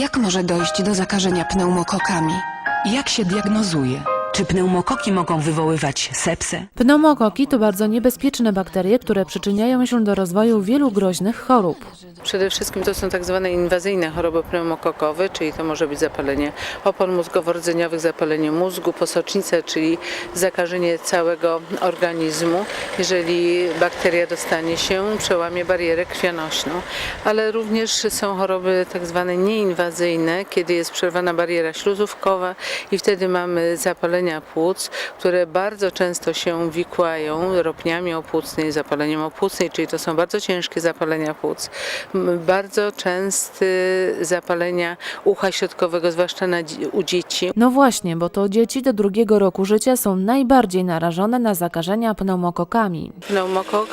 Jak może dojść do zakażenia pneumokokami? Jak się diagnozuje? Czy pneumokoki mogą wywoływać sepsę? Pneumokoki to bardzo niebezpieczne bakterie, które przyczyniają się do rozwoju wielu groźnych chorób. Przede wszystkim to są tak zwane inwazyjne choroby pneumokokowe, czyli to może być zapalenie opon mózgowo-rdzeniowych, zapalenie mózgu, posocznice, czyli zakażenie całego organizmu, jeżeli bakteria dostanie się, przełamie barierę krwionośną. Ale również są choroby tak zwane nieinwazyjne, kiedy jest przerwana bariera śluzówkowa i wtedy mamy zapalenia płuc, które bardzo często się wikłają ropniami opłucnej, zapaleniem opłucnej, czyli to są bardzo ciężkie zapalenia płuc. Bardzo częste zapalenia ucha środkowego, zwłaszcza na, u dzieci. No właśnie, bo to dzieci do drugiego roku życia są najbardziej narażone na zakażenia pneumokokami. Pneumokok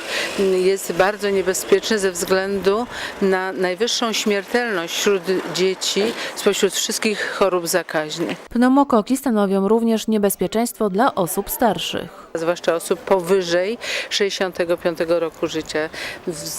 jest bardzo niebezpieczny ze względu na najwyższą śmiertelność wśród dzieci spośród wszystkich chorób zakaźnych. Pneumokoki stanowią również niebezpieczeństwo dla osób starszych. zwłaszcza osób powyżej 65 roku życia.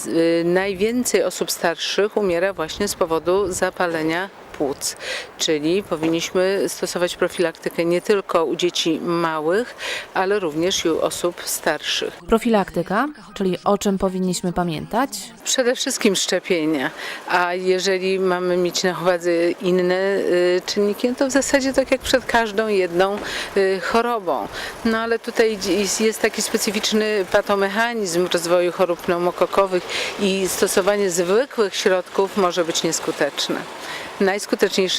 Y, Najwięcej osób starszych umiera właśnie z powodu zapalenia płuc, czyli powinniśmy stosować profilaktykę nie tylko u dzieci małych, ale również i u osób starszych. Profilaktyka, czyli o czym powinniśmy pamiętać? Przede wszystkim szczepienia, a jeżeli mamy mieć na uwadze inne y, czynniki, no to w zasadzie tak jak przed każdą jedną y, chorobą. No ale tutaj jest- jest taki specyficzny patomechanizm rozwoju chorób pneumokokowych i stosowanie zwykłych środków może być nieskuteczne. Najskuteczniejsze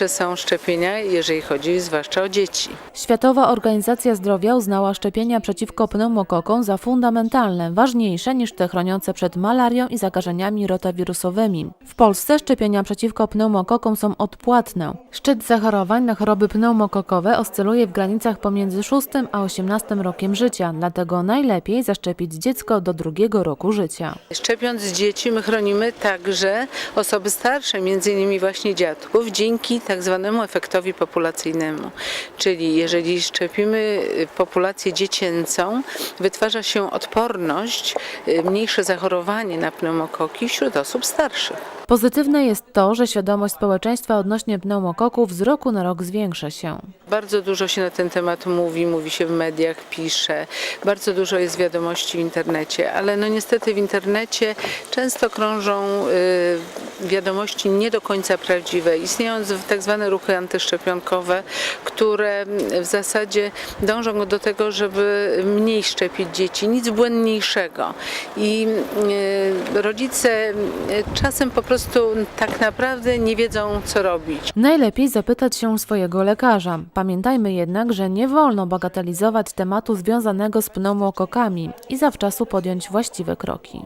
są szczepienia, jeżeli chodzi zwłaszcza o dzieci. Światowa Organizacja Zdrowia uznała szczepienia przeciwko pneumokokom za fundamentalne, ważniejsze niż te chroniące przed malarią i zakażeniami rotawirusowymi. W Polsce szczepienia przeciwko pneumokokom są odpłatne. Szczyt zachorowań na choroby pneumokokowe oscyluje w granicach pomiędzy 6 a 18 rokiem życia, dlatego najlepiej zaszczepić dziecko do drugiego roku życia. Szczepiąc dzieci, my chronimy także osoby starsze, między innymi właśnie dziadków, dzięki tak zwanemu efektowi populacyjnemu. Czyli jeżeli szczepimy y, populację dziecięcą, wytwarza się odporność, y, mniejsze zachorowanie na pneumokoki wśród osób starszych. Pozytywne jest to, że świadomość społeczeństwa odnośnie pneumokoków z roku na rok zwiększa się. Bardzo dużo się na ten temat mówi, mówi się w mediach, pisze, bardzo dużo jest wiadomości w internecie, ale no niestety w internecie często krążą y, wiadomości nie do końca prawdziwe. Istnieją tak zwane ruchy antyszczepionkowe, które w zasadzie dążą do tego, żeby mniej szczepić dzieci, nic błędniejszego. I y, rodzice y, czasem po prostu tak naprawdę nie wiedzą, co robić. Najlepiej zapytać się swojego lekarza. Pamiętajmy jednak, że nie wolno bagatelizować tematu związanego z pneumokokami i zawczasu podjąć właściwe kroki.